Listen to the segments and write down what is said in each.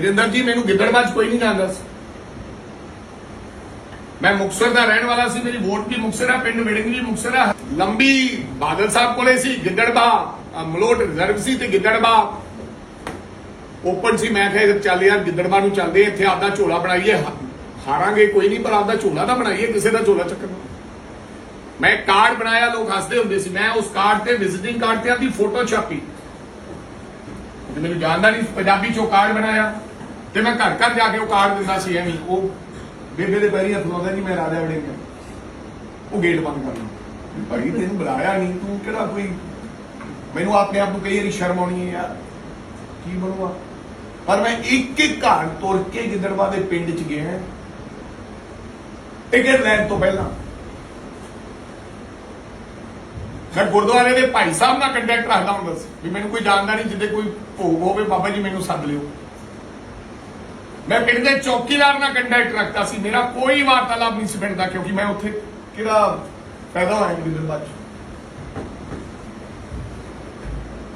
ਵਿਰਿੰਦਰ ਜੀ, ਮੈਨੂੰ ਗਿੱਦੜਬਾਹ 'ਚ ਕੋਈ ਨਹੀਂ ਜਾਣਦਾ ਸੀ। ਮੈਂ ਮੁਕਤਸਰ ਦਾ ਰਹਿਣ ਵਾਲਾ ਸੀ, ਮੇਰੀ ਵੋਟ ਵੀ ਮੁਕਤਸਰ ਆ, ਪਿੰਡ ਮਿੜਿੰਗ ਵੀ ਮੁਕਤਸਰ ਆ। ਲੰਬੀ ਬਾਦਲ ਸਾਹਿਬ ਕੋਲੇ ਸੀ ਗਿੱਦੜਬਾਹ ਮਲੋਟ ਰਿਜ਼ਰਵ ਸੀ ਤੇ ਗਿੱਦੜਬਾਹ ਓਪਨ ਸੀ, ਮੈਂ ਕਿਹਾ ਚੱਲ ਯਾਰ ਗਿੱਦੜਬਾਹ ਨੂੰ ਚੱਲਦੇ ਇੱਥੇ ਆਪਦਾ ਝੋਲਾ ਬਣਾਈਏ ਹਾਰਾਂਗੇ, ਕੋਈ ਨਹੀਂ, ਪਰ ਆਪਦਾ ਝੋਲਾ ਤਾਂ ਬਣਾਈਏ, ਕਿਸੇ ਦਾ ਝੋਲਾ ਚੱਕਣਾ ਮੈਂ ਇੱਕ ਕਾਰਡ ਬਣਾਇਆ, ਲੋਕ ਹੱਸਦੇ ਹੁੰਦੇ ਸੀ, ਮੈਂ ਉਸ ਕਾਰਡ ਤੇ ਵਿਜ਼ਿਟਿੰਗ ਕਾਰਡ ਤੇ ਆਪਦੀ ਫੋਟੋ ਛਾਪੀ। ਮੈਨੂੰ ਜਾਣਦਾ ਨਹੀਂ, ਪੰਜਾਬੀ ਚੋਂ ਕਾਰਡ ਬਣਾਇਆ। ਤੇ ਮੈਂ ਘਰ ਘਰ ਜਾ ਕੇ ਉਹ ਕਾਰਡ ਦਿੰਦਾ ਸੀ ਐਵੇਂ ਉਹ ਬੇਬੇ ਦੇ ਪੈਰੀ ਹੱਥ ਲਾਉਂਦਾ ਜੀ, ਮੈਂ ਰਾਜਾ ਵੜਿੰਗ ਉਹ ਗੇਟ ਬੰਦ ਕਰ ਲਿਆ ਭਾਈ, ਤੈਨੂੰ ਬੁਲਾਇਆ ਨਹੀਂ, ਤੂੰ ਕਿਹੜਾ ਕੋਈ ਮੈਨੂੰ ਆਪਣੇ ਆਪ ਨੂੰ ਕਈ ਵਾਰੀ ਸ਼ਰਮ ਆਉਣੀ ਹੈ ਯਾਰ। ਕੀ ਬਣੂਗਾ? ਪਰ ਮੈਂ ਇੱਕ ਇੱਕ ਘਰ ਤੁਰ ਕੇ ਗਿੱਦੜਵਾ ਦੇ ਪਿੰਡ ਚ ਗਿਆ। ਟਿਕਟ ਲੈਣ ਤੋਂ ਪਹਿਲਾਂ। ਮੈਂ ਗੁਰਦੁਆਰੇ ਦੇ ਭਾਈ ਸਾਹਿਬ ਨਾਲ ਕੰਟੈਕਟ ਰੱਖਦਾ ਹੁੰਦਾ ਸੀ। ਵੀ ਮੈਨੂੰ ਕੋਈ ਜਾਣਦਾ ਨਹੀਂ, ਜਿੱਦੇ ਕੋਈ ਭੋਗ ਹੋਵੇ, ਬਾਬਾ ਜੀ ਮੈਨੂੰ ਸੱਦ ਲਿਓ। ਮੈਂ ਪਿੰਡ ਦੇ ਚੌਕੀਦਾਰ ਨਾਲ ਕੰਟੈਕਟ ਰੱਖਦਾ ਸੀ। ਮੇਰਾ ਕੋਈ ਵਾਰਤਾਲਾਪ ਨਹੀਂ ਸੀ ਪਿੰਡ ਦਾ, ਕਿਉਂਕਿ ਮੈਂ ਉੱਥੇ ਕਿਹੜਾ ਪੈਦਾ ਹੋਇਆ ਗਿੱਦੜਬਾਹ ਚ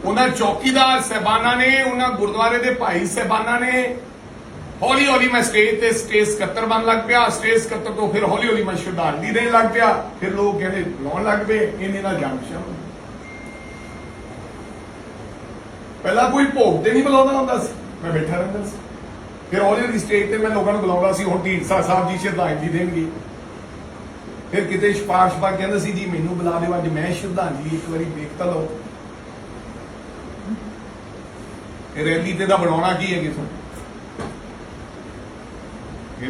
ਉਹਨਾਂ ਚੌਕੀਦਾਰ ਸਹਿਬਾਨਾਂ ਨੇ, ਉਹਨਾਂ ਗੁਰਦੁਆਰੇ ਦੇ ਭਾਈ ਸਹਿਬਾਨਾਂ ਨੇ ਹੌਲੀ ਹੌਲੀ ਮੈਂ ਸਟੇਜ ਤੇ ਸਟੇਜ ਸਕੱਤਰ ਬਣ ਲੱਗ ਪਿਆ। ਸਟੇਜ ਸਕੱਤਰ ਤੋਂ ਫਿਰ ਹੌਲੀ ਹੌਲੀ ਮੈਂ ਸ਼ਰਧਾਂਜਲੀ ਦੇਣ ਲੱਗ ਪਿਆ। ਫਿਰ ਲੋਕ ਕਹਿੰਦੇ, ਲਾਉਣ ਲੱਗ ਪਏ, ਇਹਨੇ ਨਾਲ ਜਾਣ ਪਛਾਣ ਪਹਿਲਾਂ ਕੋਈ ਭੋਗ ਤੇ ਨਹੀਂ ਬੁਲਾਉਂਦਾ ਹੁੰਦਾ ਸੀ। ਮੈਂ ਬੈਠਾ ਰਹਿੰਦਾ ਸੀ। ਫਿਰ ਹੌਲੀ ਹੌਲੀ ਸਟੇਜ ਤੇ ਮੈਂ ਲੋਕਾਂ ਨੂੰ ਬੁਲਾਉਂਦਾ ਸੀ, ਹੁਣ ਢੀਂਡਸਾ ਸਾਹਿਬ ਜੀ ਸ਼ਰਧਾਂਜਲੀ ਦੇਣਗੇ। ਫਿਰ ਕਿਤੇ ਸ਼ਪਾਸ਼ ਪਾ ਕਹਿੰਦੇ ਸੀ, ਜੀ, ਮੈਨੂੰ ਬੁਲਾ ਦਿਓ, ਅੱਜ ਮੈਂ ਸ਼ਰਧਾਂਜਲੀ ਇੱਕ ਵਾਰੀ ਵੇਖ ਤਾਂ ਲਓ। ਇਹ ਰੈਲੀ ਤੇ ਦਾ ਬਣਾਉਣਾ ਕੀ ਹੈ ਕਿਥੋਂ?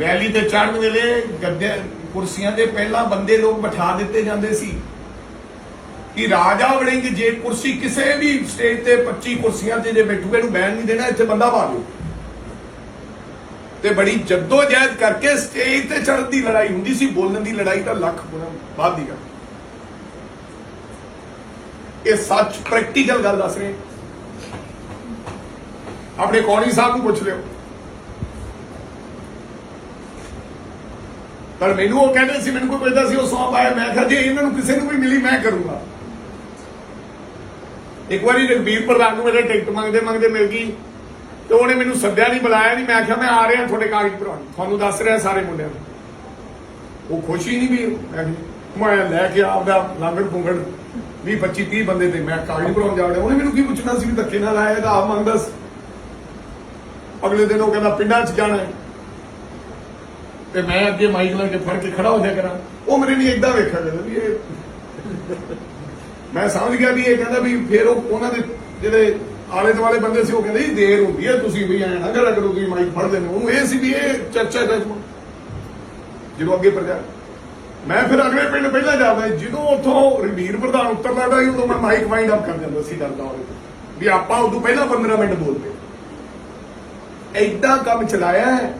ਰੈਲੀ ਤੇ ਚੜਨ ਵੇਲੇ ਗੱਦੇ ਕੁਰਸੀਆਂ ਦੇ ਪਹਿਲਾਂ ਬੰਦੇ ਲੋਕ ਬਿਠਾ ਦਿੱਤੇ ਜਾਂਦੇ ਸੀ ਕਿ ਰਾਜਾ ਵੜਿੰਗ ਜੇ ਕੁਰਸੀ ਕਿਸੇ ਵੀ ਸਟੇਜ ਤੇ 25 ਕੁਰਸੀਆਂ ਤੇ ਜੇ ਬੈਠੂਗੇ, ਇਹਨੂੰ ਬੈਨ ਨਹੀਂ ਦੇਣਾ, ਇੱਥੇ ਬੰਦਾ ਪਾ ਦਿਓ। ਤੇ ਬੜੀ ਜੱਦੋ ਜਹਿਦ ਕਰਕੇ ਸਟੇਜ ਤੇ ਚੜ੍ਹਨ ਦੀ ਲੜਾਈ ਹੁੰਦੀ ਸੀ, ਬੋਲਣ ਦੀ ਲੜਾਈ ਤਾਂ ਲੱਖ ਗੁਣਾ ਬਾਅਦ ਦੀ ਗੱਲ। ਇਹ ਸੱਚ ਪ੍ਰੈਕਟੀਕਲ ਗੱਲ ਦੱਸ ਰਹੇ ਆਪਣੇ ਕੌਣੀ ਸਾਹਿਬ ਨੂੰ ਪੁੱਛ ਲਿਓ। ਪਰ ਮੈਨੂੰ ਉਹ ਕਹਿੰਦੇ ਸੀ, ਮੈਨੂੰ ਕੋਈ ਪੁੱਛਦਾ ਸੀ, ਉਹ ਸੌਂਪ ਆਇਆ। ਮੈਂ ਕਿਹਾ, ਜੇ ਇਹਨਾਂ ਨੂੰ ਕਿਸੇ ਨੂੰ ਵੀ ਮਿਲੀ, ਮੈਂ ਕਰੂੰਗਾ। ਇੱਕ ਵਾਰੀ ਰਣਬੀਰ ਪ੍ਰਧਾਨ ਨੂੰ ਮੇਰੇ ਟਿਕਟ ਮੰਗਦੇ ਮੰਗਦੇ ਮਿਲ ਗਈ। ਤੇ ਉਹਨੇ ਮੈਨੂੰ ਸੱਦਿਆ ਨਹੀਂ ਬੁਲਾਇਆ ਨਹੀਂ ਮੈਂ ਕਿਹਾ ਮੈਂ ਆ ਰਿਹਾ ਤੁਹਾਡੇ ਕਾਗਜ਼ ਭਰਾਉਣ ਤੁਹਾਨੂੰ ਦੱਸ ਰਿਹਾ ਸਾਰੇ ਮੁੰਡਿਆਂ ਨੂੰ। ਉਹ ਖੁਸ਼ੀ ਨਹੀਂ ਵੀ ਮੈਂ ਲੈ ਕੇ ਆਪਦਾ ਲਾਂਗੜ ਪੁੰਗੜ 20 25 30 ਬੰਦੇ ਤੇ ਮੈਂ ਕਾਗਜ਼ ਭਰਾਉਣ ਜਾ ਰਿਹਾ ਉਹਨੇ ਮੈਨੂੰ ਕੀ ਪੁੱਛਣਾ ਸੀ ਵੀ ਧੱਕੇ ਨਾਲ ਆਇਆ ਤਾਂ ਆਪ ਮੰਗਦਾ ਸੀ ਅਗਲੇ ਦਿਨ ਉਹ ਕਹਿੰਦਾ, ਪਿੰਡਾਂ 'ਚ ਜਾਣਾ ਹੈ। ਤੇ ਮੈਂ ਅੱਗੇ ਮਾਈਕ ਲਾ ਕੇ ਫੜ ਕੇ ਖੜਾ ਹੋ ਜਾ ਕਰਾਂ। ਉਹ ਮੇਰੇ ਲਈ ਇਦਾਂ ਵੇਖਿਆ ਜਾਂਦਾ ਵੀ ਇਹ ਮੈਂ ਸਮਝ ਗਿਆ ਵੀ ਇਹ ਕਹਿੰਦਾ ਵੀ ਫਿਰ ਉਹ ਉਹਨਾਂ ਦੇ ਜਿਹੜੇ ਆਲੇ ਦੁਆਲੇ ਬੰਦੇ ਸੀ, ਉਹ ਕਹਿੰਦੇ ਜੀ ਦੇਰ ਹੁੰਦੀ ਹੈ, ਤੁਸੀਂ ਵੀ ਐਂ ਨਾ ਕਰਿਆ ਕਰੋ, ਤੁਸੀਂ ਮਾਈਕ ਫੜ ਲੈਣੇ ਉਹਨੂੰ ਇਹ ਸੀ ਵੀ ਇਹ ਚਰਚਾ ਦਾ ਜਦੋਂ ਅੱਗੇ ਪ੍ਰਚਾਰ। ਮੈਂ ਫਿਰ ਅਗਲੇ ਪਿੰਡ ਪਹਿਲਾਂ ਜਾਂਦਾ ਜਦੋਂ ਉੱਥੋਂ ਰਵੀਰ ਪ੍ਰਧਾਨ ਉੱਤਰ ਲੱਗਦਾ ਸੀ, ਉਦੋਂ ਮੈਂ ਮਾਈਕ ਵਾਈਂਡ ਅਪ ਕਰ ਦਿੰਦਾ ਸੀ ਡਰਦਾ ਹੋਵੇ ਵੀ ਆਪਾਂ ਉਦੋਂ ਪਹਿਲਾਂ 15 ਮਿੰਟ ਬੋਲਦੇ। ਐਦਾਂ ਕੰਮ ਚਲਾਇਆ ਹੈ